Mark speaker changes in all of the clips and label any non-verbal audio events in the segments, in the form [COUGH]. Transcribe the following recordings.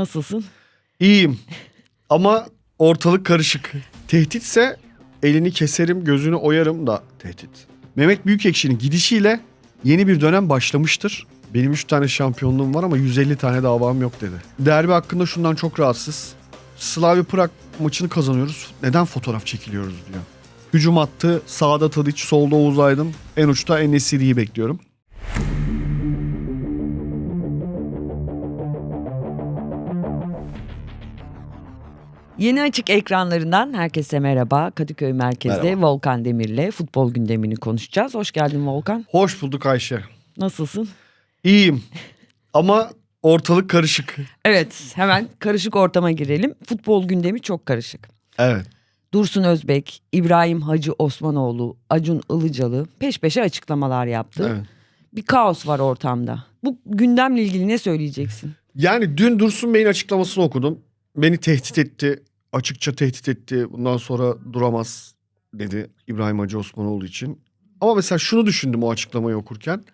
Speaker 1: Nasılsın?
Speaker 2: İyiyim ama ortalık karışık. Tehditse elini keserim gözünü oyarım da tehdit. Mehmet Büyükekşi'nin gidişiyle yeni bir dönem başlamıştır. Benim 3 tane şampiyonluğum var ama 150 tane davam yok dedi. Derbi hakkında şundan çok rahatsız. Slavia Prag maçını kazanıyoruz. Neden fotoğraf çekiliyoruz diyor. Hücum attı. Sağda Tadic, solda Oğuz Aydın. En uçta Enesiri'yi bekliyorum.
Speaker 1: Yeni açık ekranlarından herkese merhaba. Kadıköy merkezde
Speaker 2: Merhaba.
Speaker 1: Volkan Demir'le futbol gündemini konuşacağız. Hoş geldin Volkan.
Speaker 2: Hoş bulduk Ayşe.
Speaker 1: Nasılsın?
Speaker 2: İyiyim ama ortalık karışık.
Speaker 1: Evet hemen karışık ortama girelim. Futbol gündemi çok karışık.
Speaker 2: Evet.
Speaker 1: Dursun Özbek, İbrahim Hacı Osmanoğlu, Acun Ilıcalı peş peşe açıklamalar yaptı.
Speaker 2: Evet.
Speaker 1: Bir kaos var ortamda. Bu gündemle ilgili ne söyleyeceksin?
Speaker 2: Yani dün Dursun Bey'in açıklamasını okudum. Beni tehdit etti. Açıkça tehdit etti. Bundan sonra duramaz dedi İbrahim Hacı Osmanoğlu için. Ama mesela şunu düşündüm o açıklamayı okurken.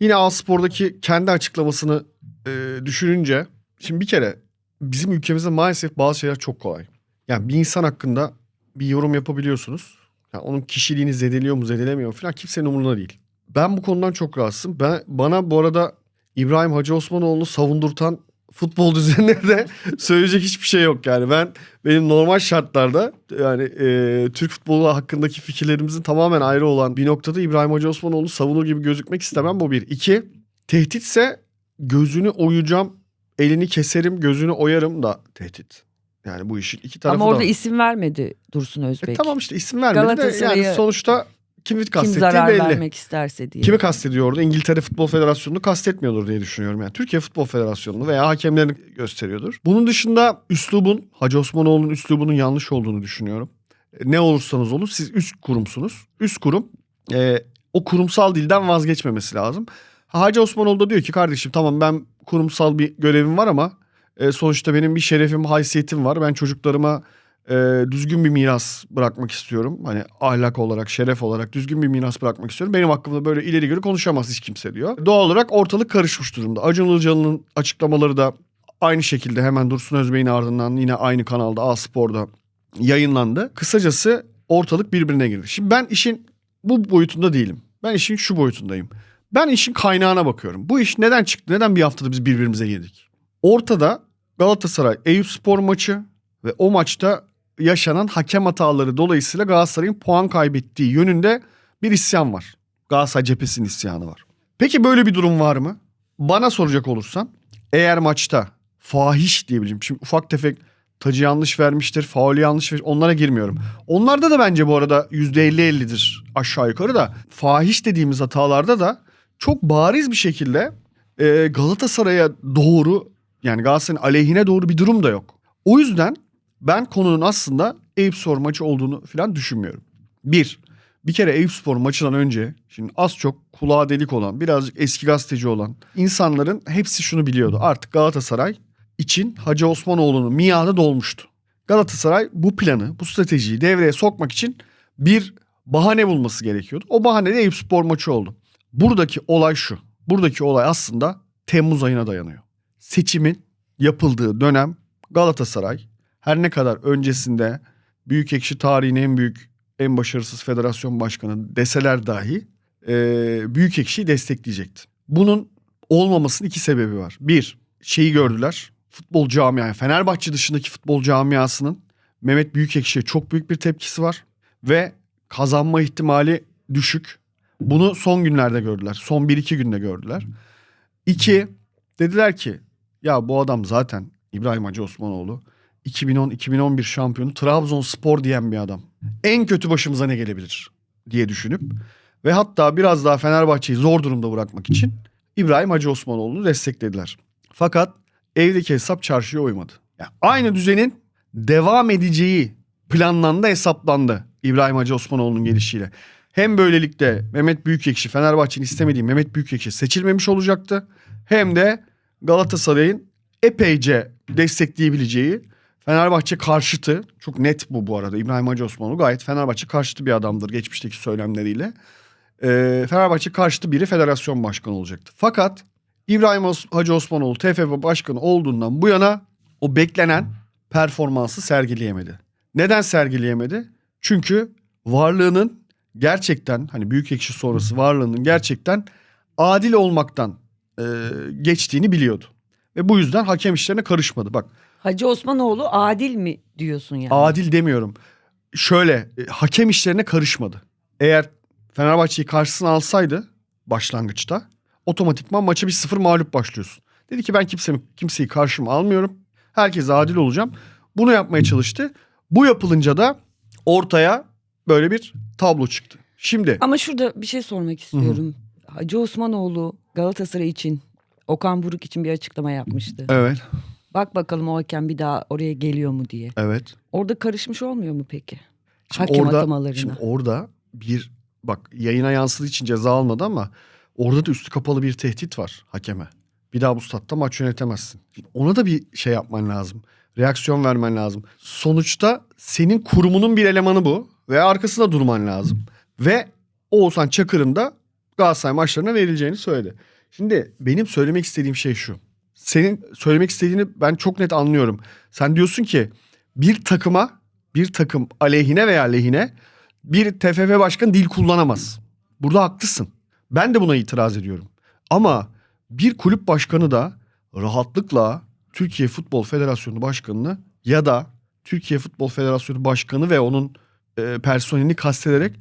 Speaker 2: Yine Aspor'daki kendi açıklamasını e, düşününce. Şimdi bir kere bizim ülkemizde maalesef bazı şeyler çok kolay. Yani bir insan hakkında bir yorum yapabiliyorsunuz. Yani onun kişiliğini zedeliyor mu zedelemiyor mu falan kimsenin umurunda değil. Ben bu konudan çok rahatsızım. Ben, bana bu arada İbrahim Hacı Osmanoğlu'nu savundurtan futbol [LAUGHS] düzeninde de söyleyecek hiçbir şey yok yani. Ben benim normal şartlarda yani e, Türk futbolu hakkındaki fikirlerimizin tamamen ayrı olan bir noktada İbrahim Hacı Osmanoğlu savunur gibi gözükmek istemem bu bir. İki, tehditse gözünü oyacağım, elini keserim, gözünü oyarım da tehdit. Yani bu işin iki tarafı
Speaker 1: Ama
Speaker 2: da
Speaker 1: orada
Speaker 2: var.
Speaker 1: isim vermedi Dursun
Speaker 2: E,
Speaker 1: Özbek.
Speaker 2: tamam işte isim vermedi de yani sonuçta kimi
Speaker 1: Kim
Speaker 2: kastettiği
Speaker 1: zarar
Speaker 2: belli.
Speaker 1: vermek isterse diye.
Speaker 2: Kimi kastediyor orada? İngiltere Futbol Federasyonu'nu kastetmiyordur diye düşünüyorum. Yani Türkiye Futbol Federasyonu'nu veya hakemlerini gösteriyordur. Bunun dışında üslubun, Hacı Osmanoğlu'nun üslubunun yanlış olduğunu düşünüyorum. E, Ne olursanız olun siz üst kurumsunuz. Üst kurum e, o kurumsal dilden vazgeçmemesi lazım. Hacı Osmanoğlu da diyor ki kardeşim tamam ben kurumsal bir görevim var ama e, sonuçta benim bir şerefim, haysiyetim var. Ben çocuklarıma e, düzgün bir miras bırakmak istiyorum. Hani ahlak olarak, şeref olarak düzgün bir miras bırakmak istiyorum. Benim hakkımda böyle ileri geri konuşamaz hiç kimse diyor. Doğal olarak ortalık karışmış durumda. Acun Ilıcalı'nın açıklamaları da aynı şekilde hemen Dursun Özbey'in ardından yine aynı kanalda A Spor'da yayınlandı. Kısacası ortalık birbirine girdi. Şimdi ben işin bu boyutunda değilim. Ben işin şu boyutundayım. Ben işin kaynağına bakıyorum. Bu iş neden çıktı? Neden bir haftada biz birbirimize girdik? Ortada Galatasaray Eyüp Spor maçı ve o maçta yaşanan hakem hataları dolayısıyla Galatasaray'ın puan kaybettiği yönünde bir isyan var. Galatasaray cephesinin isyanı var. Peki böyle bir durum var mı? Bana soracak olursan eğer maçta fahiş diyebilirim. Şimdi ufak tefek tacı yanlış vermiştir, faulü yanlış vermiş. Onlara girmiyorum. Onlarda da bence bu arada %50-50'dir aşağı yukarı da. Fahiş dediğimiz hatalarda da çok bariz bir şekilde e, Galatasaray'a doğru yani Galatasaray'ın aleyhine doğru bir durum da yok. O yüzden ben konunun aslında Eyüp Spor maçı olduğunu falan düşünmüyorum. Bir, bir kere Eyüp Spor maçından önce şimdi az çok kulağa delik olan birazcık eski gazeteci olan insanların hepsi şunu biliyordu. Artık Galatasaray için Hacı Osmanoğlu'nun miadı dolmuştu. Galatasaray bu planı, bu stratejiyi devreye sokmak için bir bahane bulması gerekiyordu. O bahane de Eyüp Spor maçı oldu. Buradaki olay şu. Buradaki olay aslında Temmuz ayına dayanıyor. Seçimin yapıldığı dönem Galatasaray her ne kadar öncesinde Büyükekşi tarihin en büyük, en başarısız federasyon başkanı deseler dahi e, Büyükekşi'yi destekleyecekti. Bunun olmamasının iki sebebi var. Bir, şeyi gördüler. Futbol camiası, Fenerbahçe dışındaki futbol camiasının Mehmet Büyükekşi'ye çok büyük bir tepkisi var. Ve kazanma ihtimali düşük. Bunu son günlerde gördüler. Son 1-2 günde gördüler. İki, dediler ki ya bu adam zaten İbrahim Hacı Osmanoğlu 2010-2011 şampiyonu Trabzonspor diyen bir adam. En kötü başımıza ne gelebilir diye düşünüp ve hatta biraz daha Fenerbahçe'yi zor durumda bırakmak için İbrahim Hacı Osmanoğlu'nu desteklediler. Fakat evdeki hesap çarşıya uymadı. Yani aynı düzenin devam edeceği planlandı, hesaplandı İbrahim Hacı Osmanoğlu'nun gelişiyle. Hem böylelikle Mehmet Büyükekşi, Fenerbahçe'nin istemediği Mehmet Büyükekşi seçilmemiş olacaktı. Hem de Galatasaray'ın epeyce destekleyebileceği Fenerbahçe karşıtı çok net bu bu arada İbrahim Hacı Osmanoğlu gayet Fenerbahçe karşıtı bir adamdır geçmişteki söylemleriyle. Ee, Fenerbahçe karşıtı biri federasyon başkanı olacaktı. Fakat İbrahim Hacı Osmanoğlu TFF başkanı olduğundan bu yana o beklenen performansı sergileyemedi. Neden sergileyemedi? Çünkü varlığının gerçekten hani büyük ekşi sonrası varlığının gerçekten adil olmaktan e, geçtiğini biliyordu. Ve bu yüzden hakem işlerine karışmadı. Bak
Speaker 1: Hacı Osmanoğlu adil mi diyorsun yani?
Speaker 2: adil demiyorum. Şöyle e, hakem işlerine karışmadı. Eğer Fenerbahçe'yi karşısına alsaydı başlangıçta otomatikman maça bir sıfır mağlup başlıyorsun. Dedi ki ben kimseyi, kimseyi karşıma almıyorum. Herkese adil olacağım. Bunu yapmaya çalıştı. Bu yapılınca da ortaya böyle bir tablo çıktı. Şimdi
Speaker 1: Ama şurada bir şey sormak istiyorum. Hacı Osmanoğlu Galatasaray için Okan Buruk için bir açıklama yapmıştı.
Speaker 2: evet
Speaker 1: Bak bakalım o hakem bir daha oraya geliyor mu diye.
Speaker 2: evet
Speaker 1: Orada karışmış olmuyor mu peki?
Speaker 2: Şimdi
Speaker 1: Hakem
Speaker 2: orada,
Speaker 1: atamalarına.
Speaker 2: Şimdi orada bir bak yayına yansıdığı için ceza almadı ama orada da üstü kapalı bir tehdit var hakeme. Bir daha bu statta maç yönetemezsin. Şimdi ona da bir şey yapman lazım. Reaksiyon vermen lazım. Sonuçta senin kurumunun bir elemanı bu ve arkasında durman lazım. Ve Oğuzhan Çakır'ın da Galatasaray maçlarına verileceğini söyledi. Şimdi benim söylemek istediğim şey şu. Senin söylemek istediğini ben çok net anlıyorum. Sen diyorsun ki bir takıma bir takım aleyhine veya lehine bir TFF başkanı dil kullanamaz. Burada haklısın. Ben de buna itiraz ediyorum. Ama bir kulüp başkanı da rahatlıkla Türkiye Futbol Federasyonu Başkanı'nı ya da Türkiye Futbol Federasyonu Başkanı ve onun e, personelini kastederek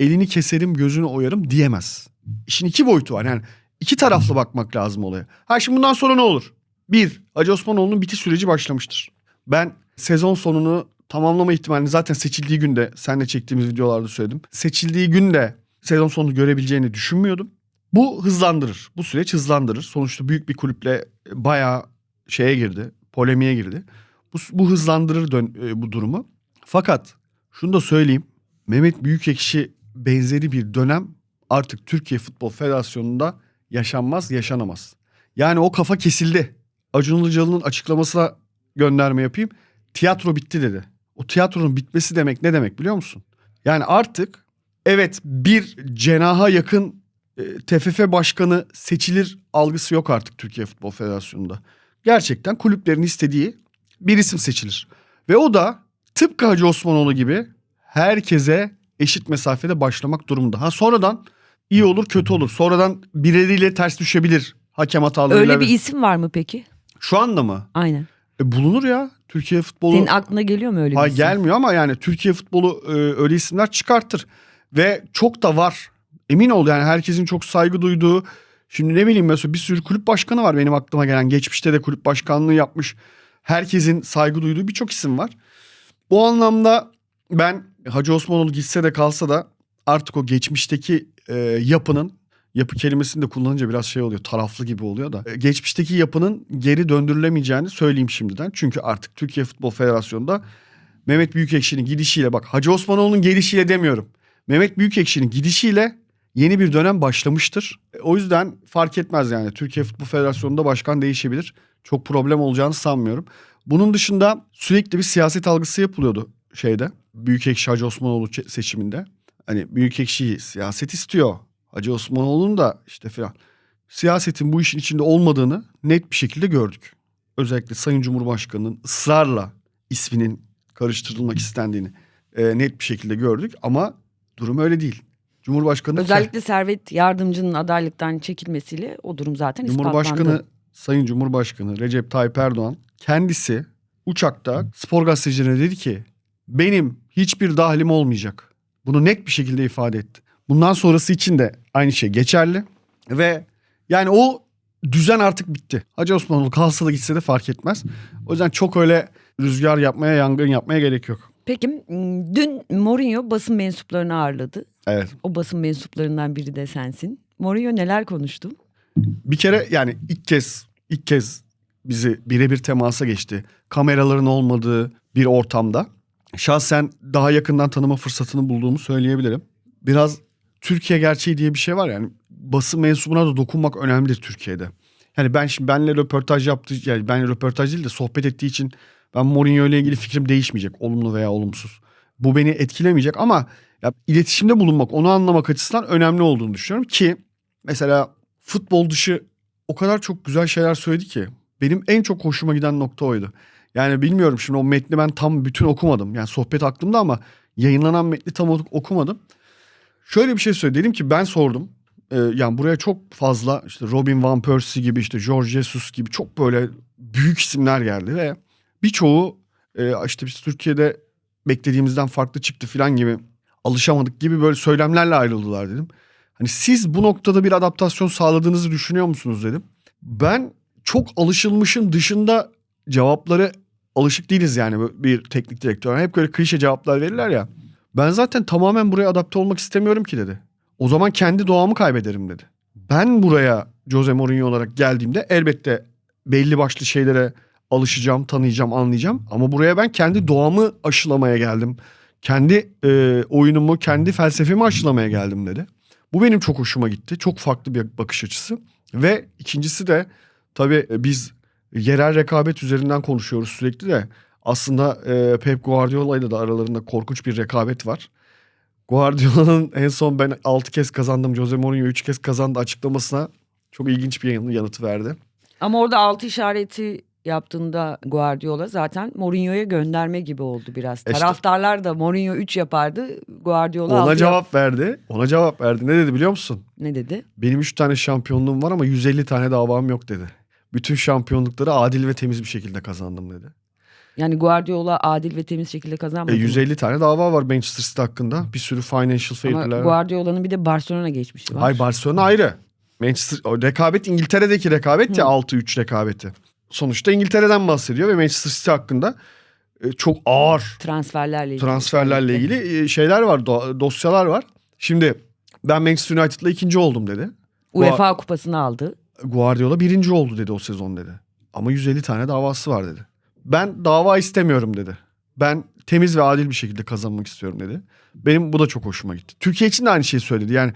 Speaker 2: elini keserim gözünü oyarım diyemez. İşin iki boyutu var. Yani iki taraflı bakmak lazım olaya. Ha şimdi bundan sonra ne olur? Bir, Hacı Osmanoğlu'nun bitiş süreci başlamıştır. Ben sezon sonunu tamamlama ihtimalini zaten seçildiği günde senle çektiğimiz videolarda söyledim. Seçildiği günde sezon sonunu görebileceğini düşünmüyordum. Bu hızlandırır. Bu süreç hızlandırır. Sonuçta büyük bir kulüple bayağı şeye girdi. Polemiğe girdi. Bu, bu hızlandırır dön, e, bu durumu. Fakat şunu da söyleyeyim. Mehmet Büyükekşi benzeri bir dönem artık Türkiye Futbol Federasyonu'nda yaşanmaz, yaşanamaz. Yani o kafa kesildi. Acun Ilıcalı'nın açıklamasına gönderme yapayım. Tiyatro bitti dedi. O tiyatronun bitmesi demek ne demek biliyor musun? Yani artık evet bir cenaha yakın e, TFF başkanı seçilir algısı yok artık Türkiye Futbol Federasyonu'nda. Gerçekten kulüplerin istediği bir isim seçilir. Ve o da tıpkı Hacı Osmanoğlu gibi herkese eşit mesafede başlamak durumunda. Ha sonradan iyi olur kötü olur. Sonradan birileriyle ters düşebilir hakem hatalarıyla.
Speaker 1: Öyle bir isim var mı peki?
Speaker 2: Şu anda mı?
Speaker 1: Aynen.
Speaker 2: E, bulunur ya. Türkiye futbolu.
Speaker 1: Senin aklına geliyor mu öyle bir
Speaker 2: Hayır
Speaker 1: isim?
Speaker 2: gelmiyor ama yani Türkiye futbolu e, öyle isimler çıkartır. Ve çok da var. Emin ol yani herkesin çok saygı duyduğu. Şimdi ne bileyim mesela bir sürü kulüp başkanı var benim aklıma gelen. Geçmişte de kulüp başkanlığı yapmış. Herkesin saygı duyduğu birçok isim var. Bu anlamda ben Hacı Osmanoğlu gitse de kalsa da artık o geçmişteki e, yapının yapı kelimesini de kullanınca biraz şey oluyor taraflı gibi oluyor da. E, geçmişteki yapının geri döndürülemeyeceğini söyleyeyim şimdiden. Çünkü artık Türkiye Futbol Federasyonu'nda Mehmet Büyükekşi'nin gidişiyle bak Hacı Osmanoğlu'nun gelişiyle demiyorum. Mehmet Büyükekşi'nin gidişiyle yeni bir dönem başlamıştır. E, O yüzden fark etmez yani Türkiye Futbol Federasyonu'nda başkan değişebilir. Çok problem olacağını sanmıyorum. Bunun dışında sürekli bir siyaset algısı yapılıyordu şeyde. Büyükekşi Hacı Osmanoğlu seçiminde. Hani Büyükekşi'yi siyaset istiyor. Hacı Osmanoğlu'nun da işte filan. Siyasetin bu işin içinde olmadığını net bir şekilde gördük. Özellikle Sayın Cumhurbaşkanı'nın ısrarla isminin karıştırılmak istendiğini e, net bir şekilde gördük. Ama durum öyle değil. Cumhurbaşkanı
Speaker 1: Özellikle Servet Yardımcı'nın adaylıktan çekilmesiyle o durum zaten
Speaker 2: Cumhurbaşkanı
Speaker 1: ispatlandı.
Speaker 2: Sayın Cumhurbaşkanı Recep Tayyip Erdoğan kendisi uçakta spor gazetecilerine dedi ki benim hiçbir dahlim olmayacak. Bunu net bir şekilde ifade etti. Bundan sonrası için de aynı şey geçerli ve yani o düzen artık bitti. Hacı Osmanoğlu kalsa da gitse de fark etmez. O yüzden çok öyle rüzgar yapmaya, yangın yapmaya gerek yok.
Speaker 1: Peki dün Mourinho basın mensuplarını ağırladı.
Speaker 2: Evet.
Speaker 1: O basın mensuplarından biri de sensin. Mourinho neler konuştu?
Speaker 2: Bir kere yani ilk kez ilk kez bizi birebir temasa geçti. Kameraların olmadığı bir ortamda. Şahsen daha yakından tanıma fırsatını bulduğumu söyleyebilirim. Biraz Türkiye gerçeği diye bir şey var yani basın mensubuna da dokunmak önemlidir Türkiye'de. Yani ben şimdi benle röportaj yaptığı yani benle röportaj değil de sohbet ettiği için ben Mourinho ile ilgili fikrim değişmeyecek olumlu veya olumsuz. Bu beni etkilemeyecek ama ya iletişimde bulunmak, onu anlamak açısından önemli olduğunu düşünüyorum ki mesela futbol dışı o kadar çok güzel şeyler söyledi ki benim en çok hoşuma giden nokta oydu. Yani bilmiyorum şimdi o metni ben tam bütün okumadım. Yani sohbet aklımda ama yayınlanan metni tam ok- okumadım. Şöyle bir şey söyledi. Dedim ki ben sordum. Ee, yani buraya çok fazla işte Robin Van Persie gibi işte George Jesus gibi çok böyle büyük isimler geldi ve birçoğu e, işte biz Türkiye'de beklediğimizden farklı çıktı falan gibi alışamadık gibi böyle söylemlerle ayrıldılar dedim. Hani siz bu noktada bir adaptasyon sağladığınızı düşünüyor musunuz dedim. Ben çok alışılmışın dışında cevapları alışık değiliz yani bir teknik direktör. Hep böyle klişe cevaplar verirler ya. Ben zaten tamamen buraya adapte olmak istemiyorum ki dedi. O zaman kendi doğamı kaybederim dedi. Ben buraya Jose Mourinho olarak geldiğimde elbette belli başlı şeylere alışacağım, tanıyacağım, anlayacağım. Ama buraya ben kendi doğamı aşılamaya geldim. Kendi e, oyunumu, kendi felsefemi aşılamaya geldim dedi. Bu benim çok hoşuma gitti. Çok farklı bir bakış açısı. Ve ikincisi de tabii biz yerel rekabet üzerinden konuşuyoruz sürekli de. Aslında e, Pep Guardiola ile de aralarında korkunç bir rekabet var. Guardiola'nın [LAUGHS] en son ben 6 kez kazandım, Jose Mourinho 3 kez kazandı açıklamasına çok ilginç bir yan- yanıt verdi.
Speaker 1: Ama orada altı işareti yaptığında Guardiola zaten Mourinho'ya gönderme gibi oldu biraz.
Speaker 2: İşte-
Speaker 1: Taraftarlar da Mourinho 3 yapardı. Guardiola
Speaker 2: Ona cevap verdi. Ona cevap verdi. Ne dedi biliyor musun?
Speaker 1: Ne dedi?
Speaker 2: Benim 3 tane şampiyonluğum var ama 150 tane davam yok dedi. Bütün şampiyonlukları adil ve temiz bir şekilde kazandım dedi.
Speaker 1: Yani Guardiola adil ve temiz şekilde
Speaker 2: E,
Speaker 1: kazanmadı. mı?
Speaker 2: 150 tane dava var Manchester City hakkında. Bir sürü financial
Speaker 1: Ama
Speaker 2: fair'ler. var.
Speaker 1: Guardiola'nın bir de Barcelona geçmişi var.
Speaker 2: Hayır Barcelona ayrı. Manchester o rekabet İngiltere'deki rekabet ya 6-3 rekabeti. Sonuçta İngiltere'den bahsediyor ve Manchester City hakkında e, çok ağır
Speaker 1: Transferlerle ilgili.
Speaker 2: transferlerle ilgili e, şeyler var, do- dosyalar var. Şimdi ben Manchester United'la ikinci oldum dedi.
Speaker 1: UEFA kupasını aldı.
Speaker 2: Guardiola birinci oldu dedi o sezon dedi. Ama 150 tane davası var dedi. Ben dava istemiyorum dedi. Ben temiz ve adil bir şekilde kazanmak istiyorum dedi. Benim bu da çok hoşuma gitti. Türkiye için de aynı şeyi söyledi. Yani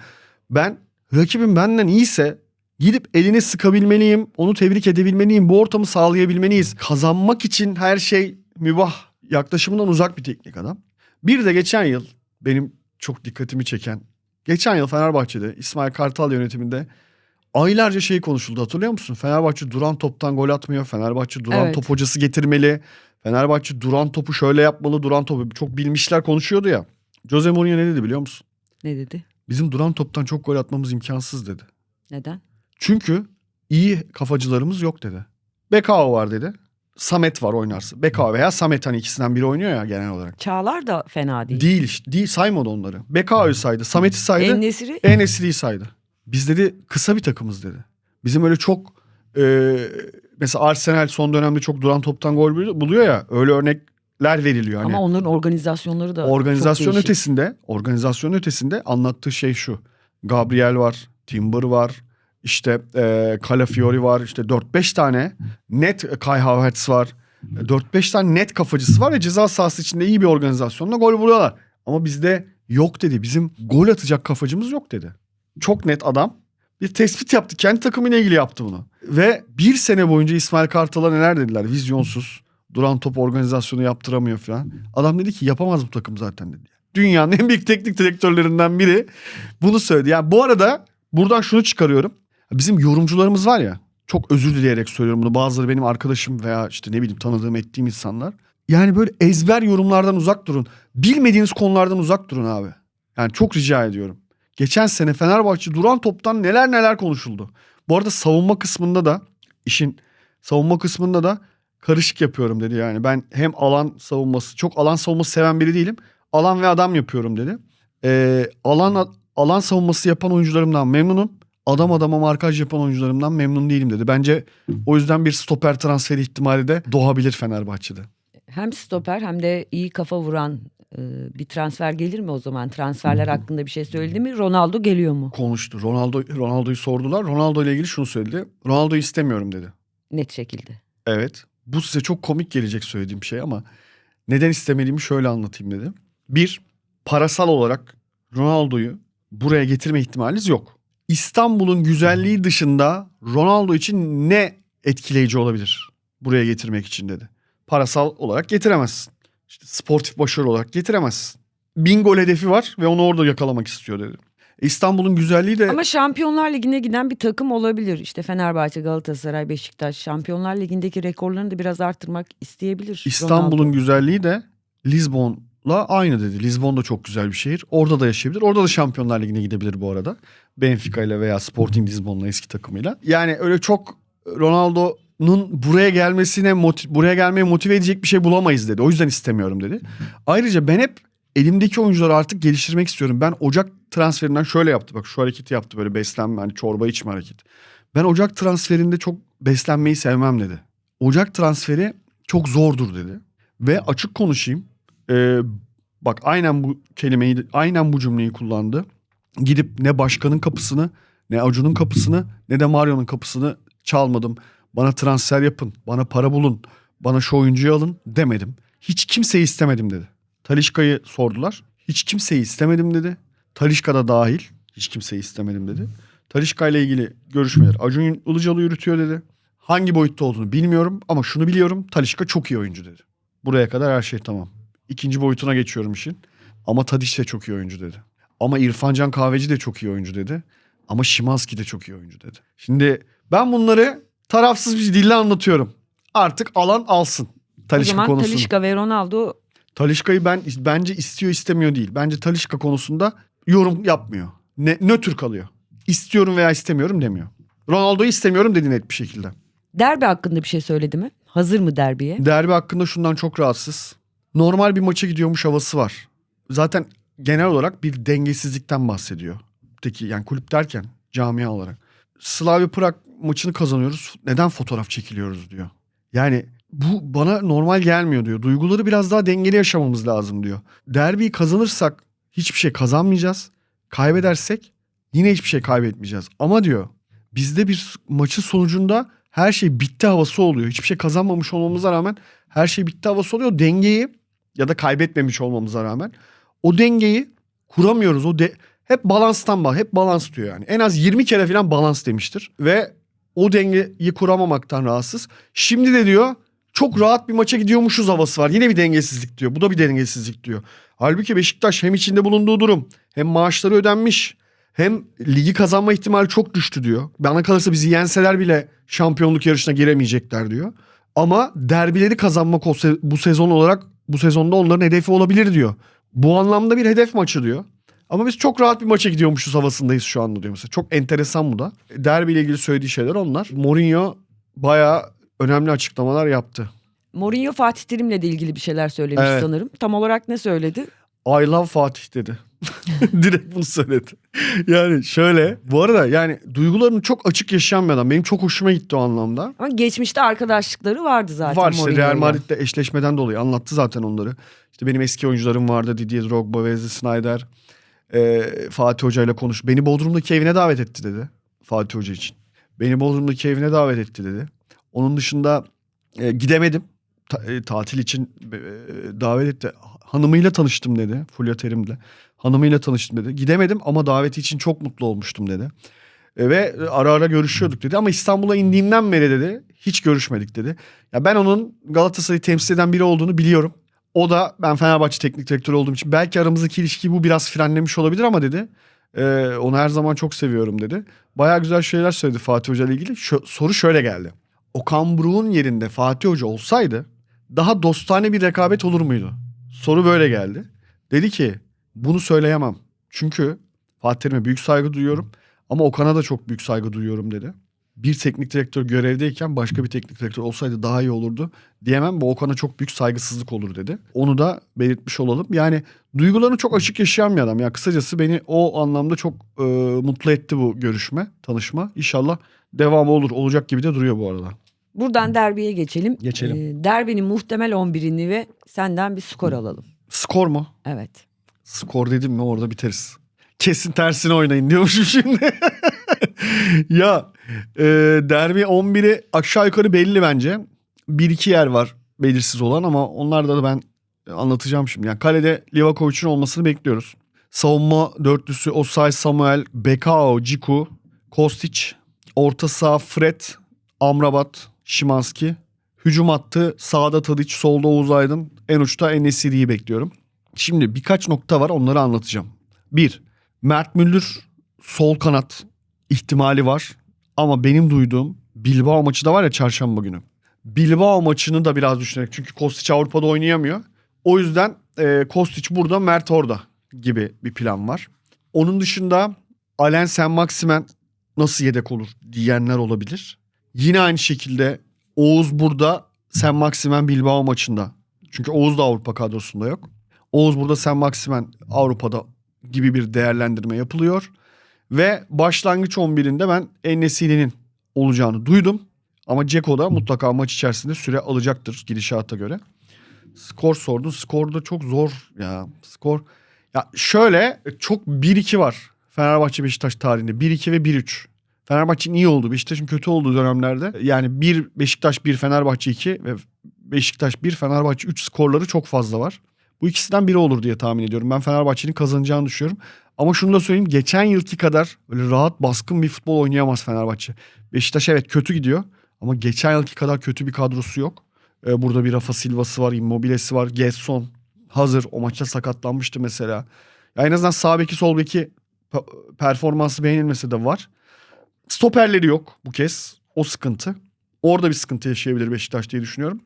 Speaker 2: ben rakibim benden iyiyse gidip elini sıkabilmeliyim, onu tebrik edebilmeliyim, bu ortamı sağlayabilmeliyiz. Kazanmak için her şey mübah yaklaşımından uzak bir teknik adam. Bir de geçen yıl benim çok dikkatimi çeken, geçen yıl Fenerbahçe'de İsmail Kartal yönetiminde aylarca şey konuşuldu hatırlıyor musun? Fenerbahçe duran toptan gol atmıyor. Fenerbahçe duran
Speaker 1: Evet.
Speaker 2: top hocası getirmeli. Fenerbahçe duran topu şöyle yapmalı, duran topu çok bilmişler konuşuyordu ya. Jose Mourinho ne dedi biliyor musun?
Speaker 1: Ne dedi?
Speaker 2: Bizim duran toptan çok gol atmamız imkansız dedi.
Speaker 1: Neden?
Speaker 2: Çünkü iyi kafacılarımız yok dedi. Bekao var dedi. Samet var oynarsa. Bekao veya Samet hani ikisinden biri oynuyor ya genel olarak.
Speaker 1: Çağlar da fena değil.
Speaker 2: Değil işte. Değil saymadı onları. Bekao'yu saydı. Samet'i saydı.
Speaker 1: En-Nesyri
Speaker 2: En-Nesyri'yi saydı. Biz dedi kısa bir takımız dedi. Bizim öyle çok e, mesela Arsenal son dönemde çok duran toptan gol bul- buluyor ya. Öyle örnekler veriliyor. Hani
Speaker 1: ama onların organizasyonları da
Speaker 2: organizasyon
Speaker 1: çok değişik.
Speaker 2: ötesinde, organizasyon ötesinde anlattığı şey şu. Gabriel var, Timber var, işte e, Calafiori var, işte 4-5 tane net Kai Havertz var. 4-5 tane net kafacısı var ve ceza sahası içinde iyi bir organizasyonla gol buluyorlar. Ama bizde yok dedi. Bizim gol atacak kafacımız yok dedi. Çok net adam. Bir tespit yaptı. Kendi takımıyla ilgili yaptı bunu. Ve bir sene boyunca İsmail Kartal'a neler dediler? Vizyonsuz. Duran top organizasyonu yaptıramıyor falan. Adam dedi ki yapamaz bu takım zaten dedi. Dünyanın en büyük teknik direktörlerinden biri bunu söyledi. Yani bu arada buradan şunu çıkarıyorum. Bizim yorumcularımız var ya. Çok özür dileyerek söylüyorum bunu. Bazıları benim arkadaşım veya işte ne bileyim tanıdığım ettiğim insanlar. Yani böyle ezber yorumlardan uzak durun. Bilmediğiniz konulardan uzak durun abi. Yani çok rica ediyorum. Geçen sene Fenerbahçe duran toptan neler neler konuşuldu. Bu arada savunma kısmında da işin savunma kısmında da karışık yapıyorum dedi yani. Ben hem alan savunması çok alan savunması seven biri değilim. Alan ve adam yapıyorum dedi. Ee, alan alan savunması yapan oyuncularımdan memnunum. Adam adama markaj yapan oyuncularımdan memnun değilim dedi. Bence o yüzden bir stoper transferi ihtimali de doğabilir Fenerbahçe'de.
Speaker 1: Hem stoper hem de iyi kafa vuran bir transfer gelir mi o zaman? Transferler hakkında bir şey söyledi mi? Ronaldo geliyor mu?
Speaker 2: Konuştu. Ronaldo Ronaldo'yu sordular. Ronaldo ile ilgili şunu söyledi. Ronaldo'yu istemiyorum dedi.
Speaker 1: Net şekilde.
Speaker 2: Evet. Bu size çok komik gelecek söylediğim şey ama neden istemediğimi şöyle anlatayım dedi. Bir, parasal olarak Ronaldo'yu buraya getirme ihtimaliniz yok. İstanbul'un güzelliği dışında Ronaldo için ne etkileyici olabilir buraya getirmek için dedi. Parasal olarak getiremezsin. İşte sportif başarı olarak getiremezsin. Bin gol hedefi var ve onu orada yakalamak istiyor dedi. İstanbul'un güzelliği de
Speaker 1: Ama Şampiyonlar Ligi'ne giden bir takım olabilir. İşte Fenerbahçe, Galatasaray, Beşiktaş Şampiyonlar Ligi'ndeki rekorlarını da biraz arttırmak isteyebilir.
Speaker 2: İstanbul'un
Speaker 1: Ronaldo.
Speaker 2: güzelliği de Lizbon'la aynı dedi. Lizbon da çok güzel bir şehir. Orada da yaşayabilir. Orada da Şampiyonlar Ligi'ne gidebilir bu arada. Benfica ile veya Sporting Lizbon'la eski takımıyla. Yani öyle çok Ronaldo'nun buraya gelmesine buraya gelmeye motive edecek bir şey bulamayız dedi. O yüzden istemiyorum dedi. Ayrıca ben hep elimdeki oyuncuları artık geliştirmek istiyorum. Ben Ocak transferinden şöyle yaptı. Bak şu hareketi yaptı böyle beslenme hani çorba içme hareket. Ben Ocak transferinde çok beslenmeyi sevmem dedi. Ocak transferi çok zordur dedi. Ve açık konuşayım. Ee, bak aynen bu kelimeyi, aynen bu cümleyi kullandı. Gidip ne başkanın kapısını, ne Acun'un kapısını, ne de Mario'nun kapısını çalmadım. Bana transfer yapın, bana para bulun, bana şu oyuncuyu alın demedim. Hiç kimseyi istemedim dedi. Talişka'yı sordular. Hiç kimseyi istemedim dedi. Talişka da dahil. Hiç kimseyi istemedim dedi. Talişka ile ilgili görüşmeler Acun Ilıcalı yürütüyor dedi. Hangi boyutta olduğunu bilmiyorum ama şunu biliyorum. Talişka çok iyi oyuncu dedi. Buraya kadar her şey tamam. İkinci boyutuna geçiyorum işin. Ama Tadiç de çok iyi oyuncu dedi. Ama İrfancan Kahveci de çok iyi oyuncu dedi. Ama Şimanski de çok iyi oyuncu dedi. Şimdi ben bunları tarafsız bir dille anlatıyorum. Artık alan alsın.
Speaker 1: O
Speaker 2: Talişka
Speaker 1: zaman
Speaker 2: konusunu.
Speaker 1: Talişka ve Ronaldo
Speaker 2: Talişka'yı ben bence istiyor istemiyor değil. Bence Talişka konusunda yorum yapmıyor. Ne, nötr kalıyor. İstiyorum veya istemiyorum demiyor. Ronaldo'yu istemiyorum dedi net bir şekilde.
Speaker 1: derbi hakkında bir şey söyledi mi? Hazır mı derbiye?
Speaker 2: Derbi hakkında şundan çok rahatsız. Normal bir maça gidiyormuş havası var. Zaten genel olarak bir dengesizlikten bahsediyor. Peki yani kulüp derken camia olarak. Slavia Prag maçını kazanıyoruz. Neden fotoğraf çekiliyoruz diyor. Yani bu bana normal gelmiyor diyor. Duyguları biraz daha dengeli yaşamamız lazım diyor. Derbiyi kazanırsak hiçbir şey kazanmayacağız. Kaybedersek yine hiçbir şey kaybetmeyeceğiz. Ama diyor bizde bir maçın sonucunda her şey bitti havası oluyor. Hiçbir şey kazanmamış olmamıza rağmen her şey bitti havası oluyor. Dengeyi ya da kaybetmemiş olmamıza rağmen o dengeyi kuramıyoruz. O de, hep balanstan bah, hep balans diyor yani. En az 20 kere falan balans demiştir ve o dengeyi kuramamaktan rahatsız. Şimdi de diyor çok rahat bir maça gidiyormuşuz havası var. Yine bir dengesizlik diyor. Bu da bir dengesizlik diyor. Halbuki Beşiktaş hem içinde bulunduğu durum hem maaşları ödenmiş hem ligi kazanma ihtimali çok düştü diyor. Bana kalırsa bizi yenseler bile şampiyonluk yarışına giremeyecekler diyor. Ama derbileri kazanmak bu sezon olarak bu sezonda onların hedefi olabilir diyor. Bu anlamda bir hedef maçı diyor. Ama biz çok rahat bir maça gidiyormuşuz havasındayız şu anda diyor mesela. Çok enteresan bu da. Derbi ile ilgili söylediği şeyler onlar. Mourinho bayağı önemli açıklamalar yaptı.
Speaker 1: Mourinho Fatih Terim'le de ilgili bir şeyler söylemiş
Speaker 2: Evet.
Speaker 1: sanırım. Tam olarak ne söyledi?
Speaker 2: I love Fatih dedi. [LAUGHS] Direkt bunu söyledi. Yani şöyle bu arada yani duygularını çok açık yaşayan bir adam. Benim çok hoşuma gitti o anlamda.
Speaker 1: Ama geçmişte arkadaşlıkları vardı zaten
Speaker 2: Var işte. Real Madrid'le eşleşmeden dolayı anlattı zaten onları. İşte benim eski oyuncularım vardı Didier Drogba, Wesley Sneijder. Ee, Fatih Hoca ile konuş. Beni Bodrum'daki evine davet etti dedi. Fatih Hoca için. Beni Bodrum'daki evine davet etti dedi. Onun dışında e, gidemedim. Ta- e, tatil için e, davet etti. Hanımıyla tanıştım dedi. Fulya Terim'le. Hanımıyla tanıştım dedi. Gidemedim ama daveti için çok mutlu olmuştum dedi. E, ve ara ara görüşüyorduk dedi. Ama İstanbul'a indiğimden beri dedi hiç görüşmedik dedi. Ya ben onun Galatasaray'ı temsil eden biri olduğunu biliyorum. O da ben Fenerbahçe teknik direktörü olduğum için belki aramızdaki ilişkiyi bu biraz frenlemiş olabilir ama dedi. e, onu her zaman çok seviyorum dedi. Baya güzel şeyler söyledi Fatih Hoca ile ilgili. Şö- soru şöyle geldi. Okan Buruk'un yerinde Fatih Hoca olsaydı daha dostane bir rekabet olur muydu? Soru böyle geldi. Dedi ki bunu söyleyemem. Çünkü Fatih Terim'e büyük saygı duyuyorum ama Okan'a da çok büyük saygı duyuyorum dedi. Bir teknik direktör görevdeyken başka bir teknik direktör olsaydı daha iyi olurdu diyemem. Bu Okan'a çok büyük saygısızlık olur dedi. Onu da belirtmiş olalım. Yani duygularını çok açık yaşayan bir adam. Ya kısacası beni o anlamda çok e, mutlu etti bu görüşme, tanışma. İnşallah devamı olur. Olacak gibi de duruyor bu arada.
Speaker 1: Buradan derbiye geçelim.
Speaker 2: Geçelim.
Speaker 1: Ee, derbinin muhtemel 11'ini ve senden bir skor alalım.
Speaker 2: Skor mu?
Speaker 1: Evet.
Speaker 2: Skor dedim mi orada biteriz. Kesin tersine oynayın diyormuşum şimdi. [LAUGHS] [LAUGHS] ya e, derbi 11'i aşağı yukarı belli bence. Bir iki yer var belirsiz olan ama onlarda da ben anlatacağım şimdi. Yani kalede Livakovic'in olmasını bekliyoruz. Savunma dörtlüsü Osay Samuel, Bekao, Ciku, Kostic, orta saha Fred, Amrabat, Şimanski. Hücum hattı sağda Tadic, solda Oğuz Aydın, en uçta Enesiri'yi bekliyorum. Şimdi birkaç nokta var onları anlatacağım. Bir, Mert Müldür sol kanat ihtimali var. Ama benim duyduğum Bilbao maçı da var ya çarşamba günü. Bilbao maçını da biraz düşünerek çünkü Kostić Avrupa'da oynayamıyor. O yüzden e, Kostić burada Mert orada gibi bir plan var. Onun dışında Alen Sen Maximen nasıl yedek olur diyenler olabilir. Yine aynı şekilde Oğuz burada Sen Maximen Bilbao maçında. Çünkü Oğuz da Avrupa kadrosunda yok. Oğuz burada Sen Maximen Avrupa'da gibi bir değerlendirme yapılıyor. Ve başlangıç 11'inde ben Enesili'nin olacağını duydum. Ama Ceko da mutlaka maç içerisinde süre alacaktır gidişata göre. Skor sordun. Skor da çok zor ya. Skor ya şöyle çok 1-2 var. Fenerbahçe Beşiktaş tarihinde 1-2 ve 1-3. Fenerbahçe'nin iyi olduğu, Beşiktaş'ın kötü olduğu dönemlerde yani 1 Beşiktaş 1 Fenerbahçe 2 ve Beşiktaş 1 Fenerbahçe 3 skorları çok fazla var. Bu ikisinden biri olur diye tahmin ediyorum. Ben Fenerbahçe'nin kazanacağını düşünüyorum. Ama şunu da söyleyeyim. Geçen yılki kadar böyle rahat baskın bir futbol oynayamaz Fenerbahçe. Beşiktaş evet kötü gidiyor. Ama geçen yılki kadar kötü bir kadrosu yok. Ee, burada bir Rafa Silva'sı var, Immobile'si var, Gesson hazır. O maçta sakatlanmıştı mesela. Ya en azından sağ beki sol beki pe- performansı beğenilmesi de var. Stoperleri yok bu kez. O sıkıntı. Orada bir sıkıntı yaşayabilir Beşiktaş diye düşünüyorum.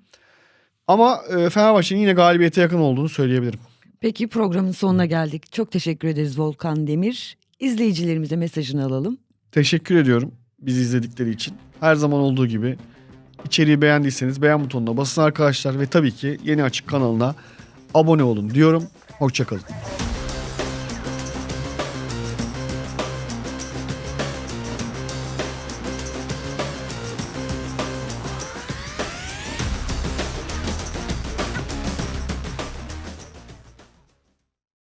Speaker 2: Ama e, Fenerbahçe'nin yine galibiyete yakın olduğunu söyleyebilirim.
Speaker 1: Peki programın sonuna geldik. Çok teşekkür ederiz Volkan Demir. İzleyicilerimize mesajını alalım.
Speaker 2: Teşekkür ediyorum bizi izledikleri için. Her zaman olduğu gibi içeriği beğendiyseniz beğen butonuna basın arkadaşlar ve tabii ki yeni açık kanalına abone olun diyorum. Hoşçakalın.